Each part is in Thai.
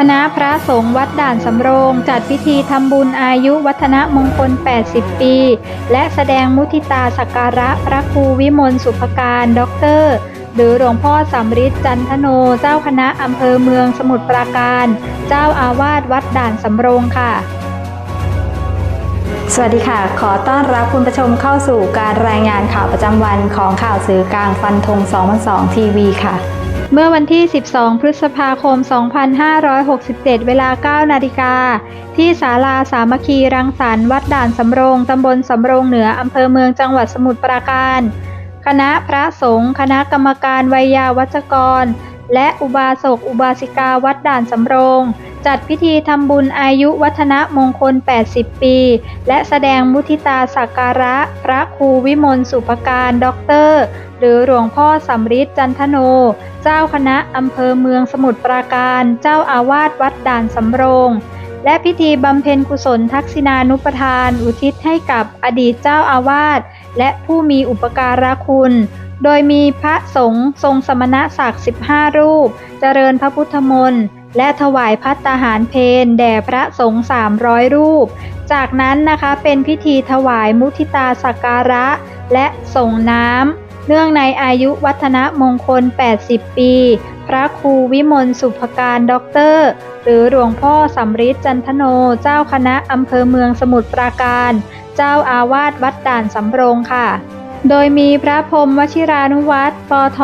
คณะพระสงฆ์วัดด่านสำโรง จัดพิธีทำบุญอายุวัฒนมงคล 80 ปี และแสดงมุทิตาสักการะพระครูวิมลสุภการด็อกเตอร์หรือหลวงพ่อสำริดจันทโน เจ้าคณะอำเภอเมืองสมุทรปราการ เจ้าอาวาสวัดด่านสำโรงค่ะ สวัสดีค่ะ ขอต้อนรับคุณผู้ชมเข้าสู่การรายงานข่าวประจำวันของข่าวสื่อกลางฟันธง2002ทีวีค่ะ เมื่อวันที่ 12 พฤษภาคม 2567 เวลา 9 นาฬิกา ที่ศาลาสามัคคีรังสรรค์วัดด่านสำโรง ตำบลสำโรงเหนือ อำเภอเมืองจังหวัดสมุทรปราการ คณะพระสงฆ์ คณะกรรมการวัยยาวัจกร และอุบาสกอุบาสิกาวัดด่านสำโรง จัดพิธีทำบุญอายุวัฒนมงคล 80 ปี และแสดงมุทิตาสักการะ พระครูวิมลสุภการด็อกเตอร์ หรือหลวงพ่อสำริดจันทโน เจ้าคณะอำเภอเมืองสมุทรปราการ เจ้าอาวาสวัดด่านสำโรงและพิธีบำเพ็ญกุศลทักษิณานุปทาน อุทิศให้กับอดีตเจ้าอาวาสและผู้มีอุปการะคุณ โดยมีพระสงฆ์ทรงสมณศักดิ์ 15 รูป เจริญพระพุทธมนต์ และถวายพัตตาหารเพนแด่พระสงฆ์ 300 รูป จากนั้นนะคะเป็นพิธีถวายมุทิตาสักการะ และส่งน้ำ เนื่องในอายุวัฒนมงคล 80 ปี พระครูวิมลสุภการด็อกเตอร์ หรือหลวงพ่อสำริดจันทโน เจ้าคณะอำเภอเมืองสมุทรปราการ เจ้าอาวาสวัดด่านสำโรงค่ะ โดยมีพระพรมวชิรานุวัตรปท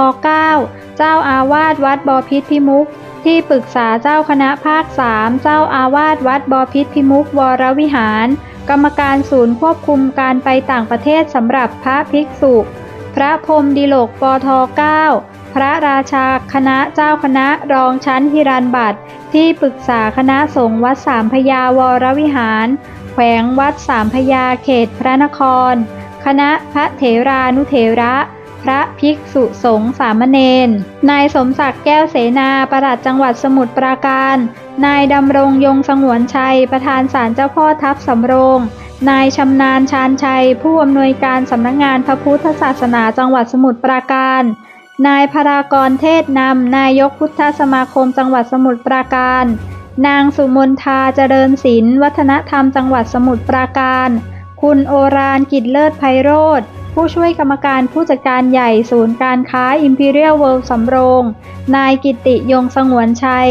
9เจ้าอาวาสวัดบอพิษพิมุก ที่ปรึกษาเจ้าคณะภาค3เจ้าอาวาสวัดบอพิษพิมุกวรวิหาร กรรมการศูนย์ควบคุมการไปต่างประเทศสำหรับพระภิกษุ พระพรมดิโลกปท9พระราชาคณะเจ้าคณะรองชั้นฮิรันบัตรที่ปรึกษาคณะสงฆ์วัดสามพยาวรวิหาร แขวงวัดสามพยาเขตพระนคร คณะพระเถรานุเถระ พระภิกษุสงฆ์สามเณร นายสมศักดิ์แก้วเสนาประหลัดจังหวัดสมุทรปราการ นายดำรงยงสงวนชัย ประธานศาลเจ้าพ่อทับสำโรง นายชำนาญชาญชัย ผู้อำนวยการสำนักงงานพระพุทธศาสนาจังหวัดสมุทรปราการ นายพารากรเทศนำนายกพุทธสมาคมจังหวัดสมุทรปราการนางสุมนทาเจริญศิลป์วัฒนธรรมจังหวัดสมุทรปราการ คุณโอรานกิจเลิศไพโรธผู้ช่วยกรรมการผู้จัดการใหญ่ศูนย์การค้า Imperial World สำโรง นายกิติยงสงวนชัย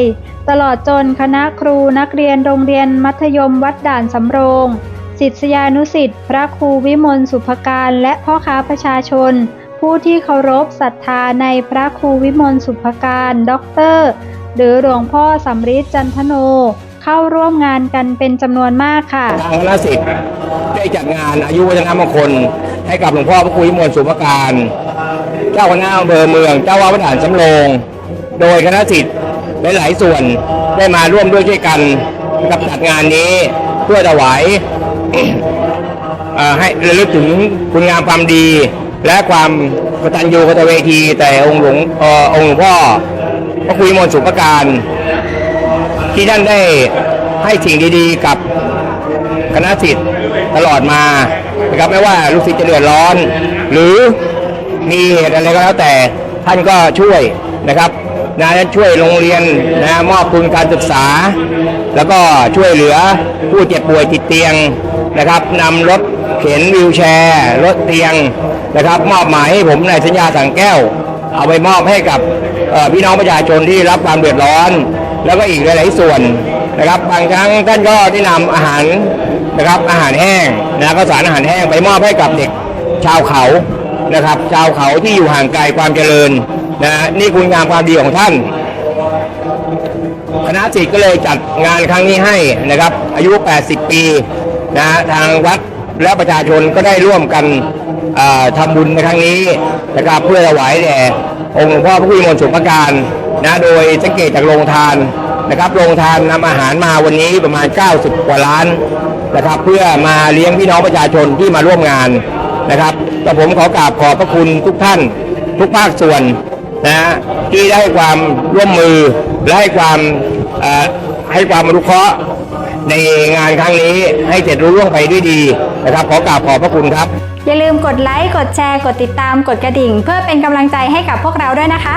ตลอดจนคณะครูนักเรียนโรงเรียนมัธยมวัดด่านสำโรงศิษยานุสิษย์พระครูวิมลสุภการและพ่อค้าประชาชน ผู้ที่เคารพศรัทธาในพระครูวิมลสุภการด็อกเตอร์ หรือหลวงพ่อสำริดจันทโน เข้าร่วมงานกันเป็นจำนวนมากค่ะทางคณะสิทธิ์ได้จัดงานอายุวัฒนมงคล ให้กับหลวงพ่อพระครูวิมลสุภการ เจ้าคณะอำเภอเมือง เจ้าวาดวัดด่านสำโรง โดยคณะสิทธิ์หลายๆส่วนได้มาร่วมด้วยช่วยกันกับจัดงานนี้เพื่อถวายให้ระลึกถึงคุณงามความดี และความกตัญญูกตเวที แต่องค์หลวงอองค์หลวงพ่อพระครูวิมลสุภการ ที่ท่านได้ให้สิ่งดีๆ กับคณะสิทธิ์ตลอดมานะครับไม่ว่าลูกศิษย์จะเดือดร้อน หรือมีเหตุอะไรก็แล้วแต่ท่านก็ช่วยนะครับนะช่วยโรงเรียนนะมอบทุนการศึกษา แล้วก็ช่วยเหลือผู้เจ็บป่วยติดเตียงนะครับนำรถเข็นวิวแชร์รถเตียงนะครับ มอบหมายให้ผมนายสัญญาสังแก้ว เอาไปมอบให้กับพี่น้องประชาชนที่รับความเดือดร้อน แล้วก็อีกหลาย ๆ ส่วนนะครับ บางครั้งท่านก็ได้นำอาหารนะครับอาหารแห้งนะก็สารอาหารแห้งไปมอบให้กับเด็กชาวเขานะครับ ชาวเขาที่อยู่ห่างไกลความเจริญนะนี่คุณงามความดีของท่านคณะสิทธิ์ก็เลยจัดงานครั้งนี้ให้นะครับ อายุ 80 ปีนะทางวัดและประชาชนก็ได้ร่วมกันเอ่อทำบุญในครั้งนี้นะครับเพื่อถวายแด่องค์หลวงพ่อพระพุทธมนต์สุภการ นะโดยสังเกตจากโรงทานนะครับโรงทานนำอาหารมาวันนี้ประมาณ 90 กว่าล้านนะครับ เพื่อมาเลี้ยงพี่น้องประชาชนที่มาร่วมงานนะครับก็ผมขอกราบขอบพระคุณทุกท่าน ทุกภาคส่วนนะฮะที่ได้ความร่วมมือและให้ความเอ่อให้ความอนุเคราะห์ในงานครั้งนี้ให้เสร็จรุ่ร่วงไปด้วยดีนะครับ ขอกราบขอบพระคุณครับ อย่าลืมกดไลค์ กดแชร์ กดติดตาม กดกระดิ่ง เพื่อเป็นกำลังใจให้กับพวกเราด้วยนะคะ